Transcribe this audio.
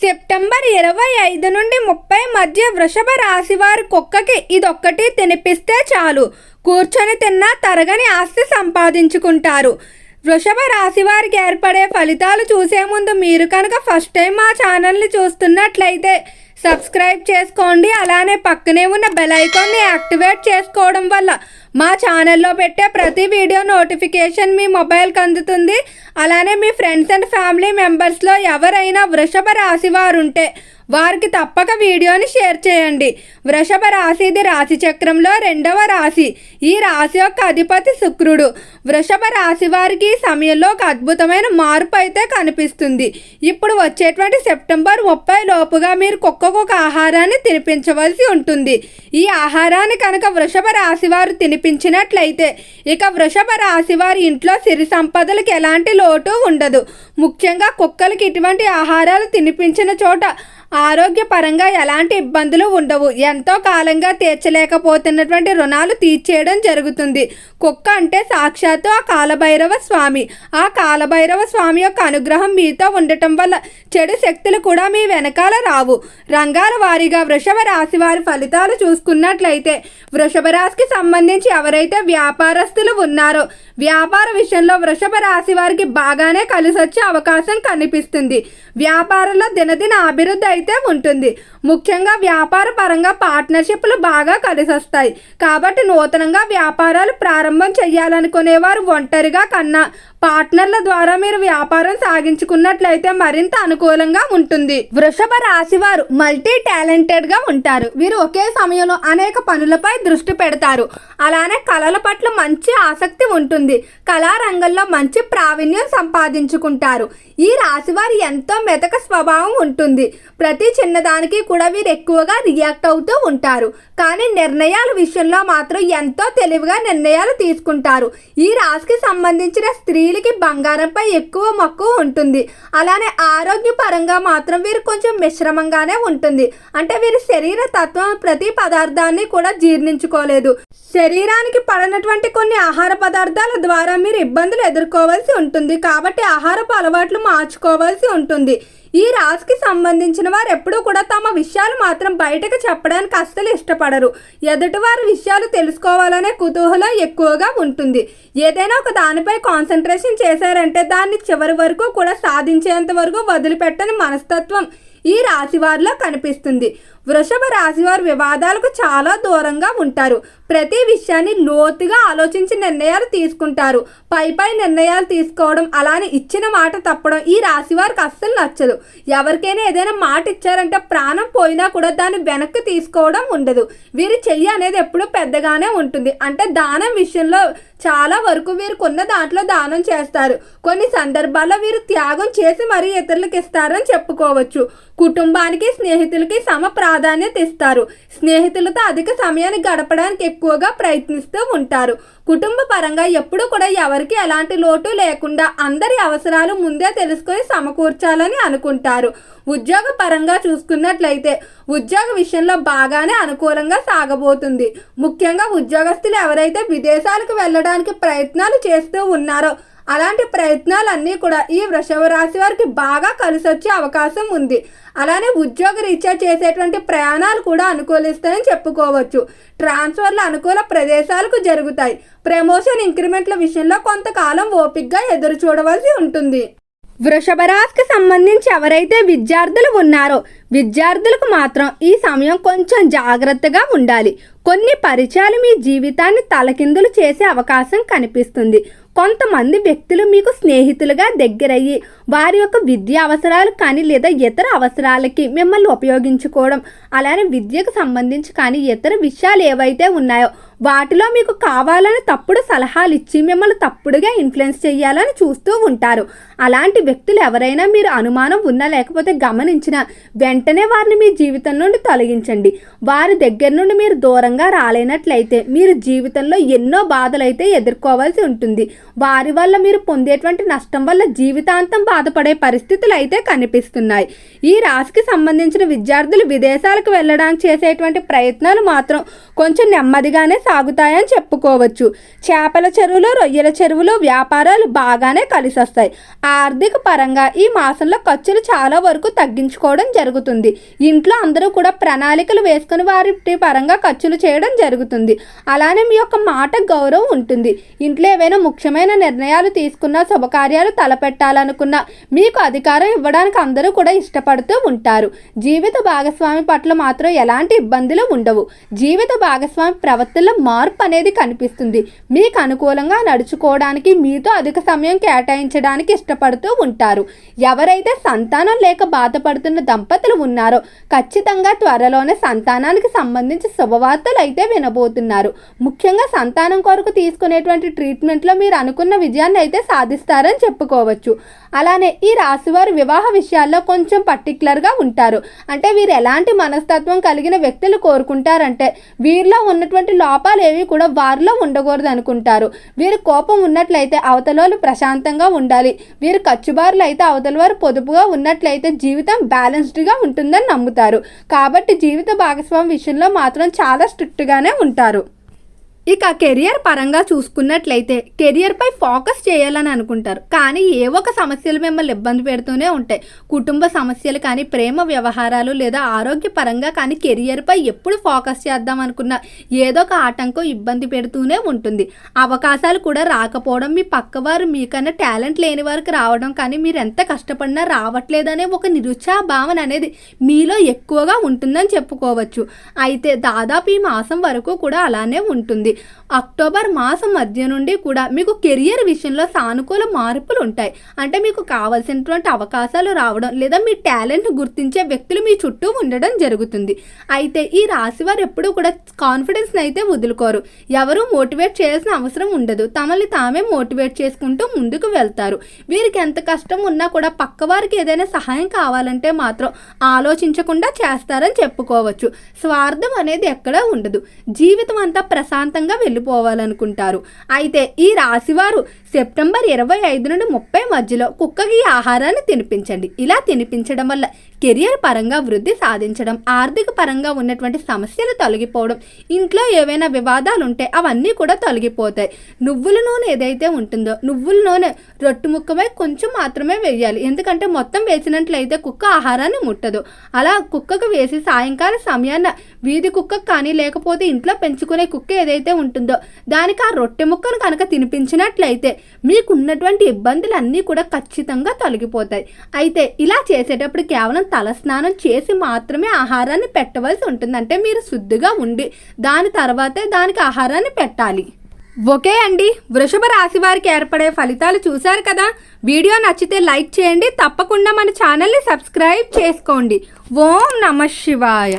September ఇరవై ఐదు నుండి ముప్పై మధ్య వృషభ రాశి వారి కుక్కకి ఇదొక్కటి తినిపిస్తే చాలు. కూర్చొని తిన్నా తరగని ఆస్తి సంపాదించుకుంటారు. వృషభ రాశి వారికి ఏర్పడే ఫలితాలు చూసే ముందు మీరు కనుక ఫస్ట్ టైం మా ఛానల్ని చూస్తున్నట్లయితే సబ్స్క్రైబ్ చేసుకోండి. అలానే పక్కనే ఉన్న బెల్ ఐకాన్ని యాక్టివేట్ చేసుకోవడం వల్ల మా ఛానల్లో పెట్టే ప్రతి వీడియో నోటిఫికేషన్ మీ మొబైల్కి అందుతుంది. అలానే మీ ఫ్రెండ్స్ అండ్ ఫ్యామిలీ మెంబర్స్లో ఎవరైనా వృషభ రాశి వారు ఉంటే వారికి తప్పక వీడియోని షేర్ చేయండి. వృషభ రాశి ఇది రాశి చక్రంలో రెండవ రాశి. ఈ రాశి యొక్క అధిపతి శుక్రుడు. వృషభ రాశి వారికి ఈ సమయంలో ఒక అద్భుతమైన మార్పు అయితే కనిపిస్తుంది. ఇప్పుడు వచ్చేటువంటి సెప్టెంబర్ ముప్పై లోపుగా మీరు కుక్కకు ఒక ఆహారాన్ని తినిపించవలసి ఉంటుంది. ఈ ఆహారాన్ని కనుక వృషభ రాశి వారు తినిపించినట్లయితే ఇక వృషభ రాశి వారి ఇంట్లో సిరి సంపదలకు ఎలాంటి లోటు ఉండదు. ముఖ్యంగా కుక్కలకి ఇటువంటి ఆహారాలు తినిపించిన చోట ఆరోగ్యపరంగా ఎలాంటి ఇబ్బందులు ఉండవు. ఎంతో కాలంగా తీర్చలేకపోతున్నటువంటి రుణాలు తీర్చేయడం జరుగుతుంది. కుక్క అంటే సాక్షాత్తు ఆ కాలభైరవ స్వామి. ఆ కాలభైరవ స్వామి యొక్క అనుగ్రహం మీతో ఉండటం వల్ల చెడు శక్తులు కూడా మీ వెనకాల రావు. రంగాల వారీగా వృషభ రాశి వారి ఫలితాలు చూసుకున్నట్లయితే వృషభ రాశికి సంబంధించి ఎవరైతే వ్యాపారస్తులు ఉన్నారో వ్యాపార విషయంలో వృషభ రాశి వారికి బాగానే కలిసొచ్చే అవకాశం కనిపిస్తుంది. వ్యాపారంలో దినదిన అభివృద్ధి అయితే ఉంటుంది. ముఖ్యంగా వ్యాపార పరంగా పార్ట్నర్షిప్లు బాగా కలిసొస్తాయి. కాబట్టి నూతనంగా వ్యాపారాలు ప్రారంభం చేయాలనుకునేవారు ఒంటరిగా కన్నా పార్ట్నర్ల ద్వారా మీరు వ్యాపారం సాగించుకున్నట్లయితే మరింత అనుకూలంగా ఉంటుంది. వృషభ రాశి వారు మల్టీ టాలెంటెడ్గా ఉంటారు. వీరు ఒకే సమయంలో అనేక పనులపై దృష్టి పెడతారు. అలానే కళల పట్ల మంచి ఆసక్తి ఉంటుంది. కళారంగంలో మంచి ప్రావీణ్యం సంపాదించుకుంటారు. ఈ రాశి వారి ఎంతో మెతక స్వభావం ఉంటుంది. ప్రతి చిన్నదానికి కూడా వీరు ఎక్కువగా రియాక్ట్ అవుతూ ఉంటారు. కానీ నిర్ణయాల విషయంలో మాత్రం ఎంతో తెలివిగా నిర్ణయాలు తీసుకుంటారు. ఈ రాశికి సంబంధించిన స్త్రీ స్త్రీలకి బంగారంపై ఎక్కువ మక్కువ ఉంటుంది. అలానే ఆరోగ్యపరంగా మాత్రం వీరు కొంచెం మిశ్రమంగానే ఉంటుంది. అంటే వీరి శరీర తత్వం ప్రతి పదార్థాన్ని కూడా జీర్ణించుకోలేదు. శరీరానికి పడనటువంటి కొన్ని ఆహార పదార్థాల ద్వారా మీరు ఇబ్బందులు ఎదుర్కోవాల్సి ఉంటుంది. కాబట్టి ఆహారపు అలవాట్లు మార్చుకోవాల్సి ఉంటుంది. ఈ రాశికి సంబంధించిన వారు ఎప్పుడూ కూడా తమ విషయాలు మాత్రం బయటకు చెప్పడానికి అస్సలు ఇష్టపడరు. ఎదుటివారి విషయాలు తెలుసుకోవాలనే కుతూహలం ఎక్కువగా ఉంటుంది. ఏదైనా ఒక దానిపై కాన్సన్ట్రేషన్ చేశారంటే దాన్ని చివరి వరకు కూడా సాధించేంత వరకు వదిలిపెట్టని మనస్తత్వం ఈ రాశి వారిలో కనిపిస్తుంది. వృషభ రాశివారు వివాదాలకు చాలా దూరంగా ఉంటారు. ప్రతి విషయాన్ని లోతుగా ఆలోచించి నిర్ణయాలు తీసుకుంటారు. పై పై నిర్ణయాలు తీసుకోవడం అలానే ఇచ్చిన మాట తప్పడం ఈ రాశి వారికి అస్సలు నచ్చదు. ఎవరికైనా ఏదైనా మాట ఇచ్చారంటే ప్రాణం పోయినా కూడా దాన్ని వెనక్కి తీసుకోవడం ఉండదు. వీరి చెయ్యి అనేది ఎప్పుడూ పెద్దగానే ఉంటుంది. అంటే దానం విషయంలో చాలా వరకు వీరు కొన్న దాంట్లో దానం చేస్తారు. కొన్ని సందర్భాల్లో వీరు త్యాగం చేసి మరీ ఇతరులకు ఇస్తారని చెప్పుకోవచ్చు. కుటుంబానికి స్నేహితులకి సమ ప్రాధాన్యత ఇస్తారు. స్నేహితులతో అధిక సమయాన్ని గడపడానికి ఎక్కువగా ప్రయత్నిస్తూ ఉంటారు. కుటుంబ పరంగా ఎప్పుడు కూడా ఎవరికి ఎలాంటి లోటు లేకుండా అందరి అవసరాలు ముందే తెలుసుకొని సమకూర్చాలని అనుకుంటారు. ఉద్యోగ పరంగా చూసుకున్నట్లయితే ఉద్యోగ విషయంలో బాగానే అనుకూలంగా సాగబోతుంది. ముఖ్యంగా ఉద్యోగస్తులు ఎవరైతే విదేశాలకు వెళ్ళడం చేసుకోవడానికి ప్రయత్నాలు చేస్తూ ఉన్నారు. అలాంటి ప్రయత్నాలన్నీ కూడా ఈ వృషభ రాశి వారికి బాగా కలిసి వచ్చే అవకాశం ఉంది. అలానే ఉద్యోగ రీత్యా చేసేటువంటి ప్రయాణాలు కూడా అనుకూలిస్తాయని చెప్పుకోవచ్చు. ట్రాన్స్ఫర్లు అనుకూల ప్రదేశాలకు జరుగుతాయి. ప్రమోషన్ ఇంక్రిమెంట్ల విషయంలో కొంతకాలం ఓపిక్గా ఎదురు చూడవలసి ఉంటుంది. వృషభ రాశికి సంబంధించి ఎవరైతే విద్యార్థులు ఉన్నారో విద్యార్థులకు మాత్రం ఈ సమయం కొంచెం జాగ్రత్తగా ఉండాలి. కొన్ని పరిచయాలు మీ జీవితాన్ని తలకిందులు చేసే అవకాశం కనిపిస్తుంది. కొంతమంది వ్యక్తులు మీకు స్నేహితులుగా దగ్గరయ్యి వారి యొక్క విద్యా అవసరాలు కానీ లేదా ఇతర అవసరాలకి మిమ్మల్ని ఉపయోగించుకోవడం అలానే విద్యకు సంబంధించి కానీ ఇతర విషయాలు ఏవైతే ఉన్నాయో వాటిలో మీకు కావాలని తప్పుడు సలహాలు ఇచ్చి మిమ్మల్ని తప్పుడుగా ఇన్ఫ్లుయెన్స్ చేయాలని చూస్తూ ఉంటారు. అలాంటి వ్యక్తులు ఎవరైనా మీరు అనుమానం ఉన్నా లేకపోతే గమనించిన వెంటనే వారిని మీ జీవితం నుండి తొలగించండి. వారి దగ్గర నుండి మీరు దూరంగా రాలేనట్లయితే మీరు జీవితంలో ఎన్నో బాధలు అయితే ఎదుర్కోవాల్సి ఉంటుంది. వారి వల్ల మీరు పొందేటువంటి నష్టం వల్ల జీవితాంతం బాధపడే పరిస్థితులు అయితే కనిపిస్తున్నాయి. ఈ రాశికి సంబంధించిన విద్యార్థులు విదేశాలకు వెళ్ళడానికి చేసేటువంటి ప్రయత్నాలు మాత్రం కొంచెం నెమ్మదిగానే సాగుతాయని చెప్పుకోవచ్చు. చేపల చెరువులు రొయ్యల చెరువులు వ్యాపారాలు బాగానే కలిసొస్తాయి. ఆర్థిక పరంగా ఈ మాసంలో ఖర్చులు చాలా వరకు తగ్గించుకోవడం జరుగుతుంది. ఇంట్లో అందరూ కూడా ప్రణాళికలు వేసుకుని వారి పరంగా ఖర్చులు చేయడం జరుగుతుంది. అలానే మీ యొక్క మాట గౌరవం ఉంటుంది. ఇంట్లో ఏవైనా ముఖ్యమైన నిర్ణయాలు తీసుకున్నా శుభకార్యాలు తలపెట్టాలనుకున్నా మీకు అధికారం ఇవ్వడానికి అందరూ కూడా ఇష్టపడుతూ ఉంటారు. జీవిత భాగస్వామి పట్ల మాత్రం ఎలాంటి ఇబ్బందులు ఉండవు. జీవిత భాగస్వామి ప్రవర్తనలో మార్పు అనేది కనిపిస్తుంది. మీకు అనుకూలంగా నడుచుకోవడానికి మీతో అధిక సమయం కేటాయించడానికి ఇష్టపడుతూ ఉంటారు. ఎవరైతే సంతానం లేక బాధపడుతున్న దంపతులు ఉన్నారో ఖచ్చితంగా త్వరలోనే సంతానానికి సంబంధించి శుభవార్తలు అయితే వినబోతున్నారు. ముఖ్యంగా సంతానం కొరకు తీసుకునేటువంటి ట్రీట్మెంట్లో మీరు అనుకున్న విజయాన్ని అయితే సాధిస్తారని చెప్పుకోవచ్చు. అలానే ఈ రాశివారు వివాహ విషయాల్లో కొంచెం పర్టికులర్గా ఉంటారు. అంటే వీరు ఎలాంటి మనస్తత్వం కలిగిన వ్యక్తులు కోరుకుంటారంటే వీరిలో ఉన్నటువంటి కోపాలు ఏవి కూడా వారిలో ఉండకూడదు అనుకుంటారు వీరు కోపం ఉన్నట్లయితే అవతల ప్రశాంతంగా ఉండాలి. వీరు ఖర్చుబారులు అయితే అవతల వారు పొదుపుగా ఉన్నట్లయితే జీవితం బ్యాలెన్స్డ్గా ఉంటుందని నమ్ముతారు. కాబట్టి జీవిత భాగస్వామి విషయంలో మాత్రం చాలా స్ట్రిక్ట్గానే ఉంటారు. ఇక కెరియర్ పరంగా చూసుకున్నట్లయితే కెరియర్పై ఫోకస్ చేయాలని అనుకుంటారు. కానీ ఏ ఒక సమస్యలు మిమ్మల్ని ఇబ్బంది పెడుతూనే ఉంటాయి. కుటుంబ సమస్యలు కానీ ప్రేమ వ్యవహారాలు లేదా ఆరోగ్యపరంగా కానీ కెరియర్పై ఎప్పుడు ఫోకస్ చేద్దాం అనుకున్నా ఏదో ఒక ఆటంకం ఇబ్బంది పెడుతూనే ఉంటుంది. అవకాశాలు కూడా రాకపోవడం మీ పక్కవారు మీకన్నా టాలెంట్ లేని వారికి రావడం కానీ మీరు ఎంత కష్టపడినా రావట్లేదనే ఒక నిరుత్సాహ భావన అనేది మీలో ఎక్కువగా ఉంటుందని చెప్పుకోవచ్చు. అయితే దాదాపు ఈ మాసం వరకు కూడా అలానే ఉంటుంది. అక్టోబర్ మాసం మధ్య నుండి కూడా మీకు కెరియర్ విషయంలో సానుకూల మార్పులు ఉంటాయి. అంటే మీకు కావాల్సినటువంటి అవకాశాలు రావడం లేదా మీ టాలెంట్ గుర్తించే వ్యక్తులు మీ చుట్టూ ఉండడం జరుగుతుంది. అయితే ఈ రాశి వారు ఎప్పుడూ కూడా కాన్ఫిడెన్స్ని అయితే వదులుకోరు. ఎవరు మోటివేట్ చేయాల్సిన అవసరం ఉండదు. తమని తామే మోటివేట్ చేసుకుంటూ ముందుకు వెళ్తారు. వీరికి ఎంత కష్టం ఉన్నా కూడా పక్క వారికి ఏదైనా సహాయం కావాలంటే మాత్రం ఆలోచించకుండా చేస్తారని చెప్పుకోవచ్చు. స్వార్థం అనేది ఎక్కడా ఉండదు. జీవితం అంతా ప్రశాంతంగా వెళ్ళిపోవాలనుకుంటారు. అయితే ఈ రాశివారు సెప్టెంబర్ ఇరవై ఐదు నుండి ముప్పై మధ్యలో కుక్కకి ఈ ఆహారాన్ని తినిపించండి. ఇలా తినిపించడం వల్ల కెరియర్ పరంగా వృద్ధి సాధించడం ఆర్థిక పరంగా ఉన్నటువంటి సమస్యలు తొలగిపోవడం ఇంట్లో ఏవైనా వివాదాలు ఉంటే అవన్నీ కూడా తొలగిపోతాయి. నువ్వుల నూనె ఏదైతే ఉంటుందో నువ్వుల నూనె రొట్టు ముక్కమై కొంచెం మాత్రమే వేయాలి. ఎందుకంటే మొత్తం వేసినట్లయితే కుక్క ఆహారాన్ని ముట్టదు. అలా కుక్కకు వేసి సాయంకాల సమయాన వీధి కుక్కకు కానీ లేకపోతే ఇంట్లో పెంచుకునే కుక్క ఏదైతే ఉంటుందో దానికి ఆ రొట్టె ముక్కను కనుక తినిపించినట్లయితే మీకున్నటువంటి ఇబ్బందులన్నీ కూడా ఖచ్చితంగా తొలగిపోతాయి. అయితే ఇలా చేసేటప్పుడు కేవలం తలస్నానం చేసి మాత్రమే ఆహారాన్ని పెట్టవలసి ఉంటుంది. అంటే మీరు శుద్ధిగా ఉండి దాని తర్వాతే దానికి ఆహారాన్ని పెట్టాలి. ఓకే అండి. వృషభ రాశి వారికి ఏర్పడే ఫలితాలు చూశారు కదా? వీడియో నచ్చితే లైక్ చేయండి. తప్పకుండా మన ఛానల్ని సబ్స్క్రైబ్ చేసుకోండి. ఓం నమ శివాయ.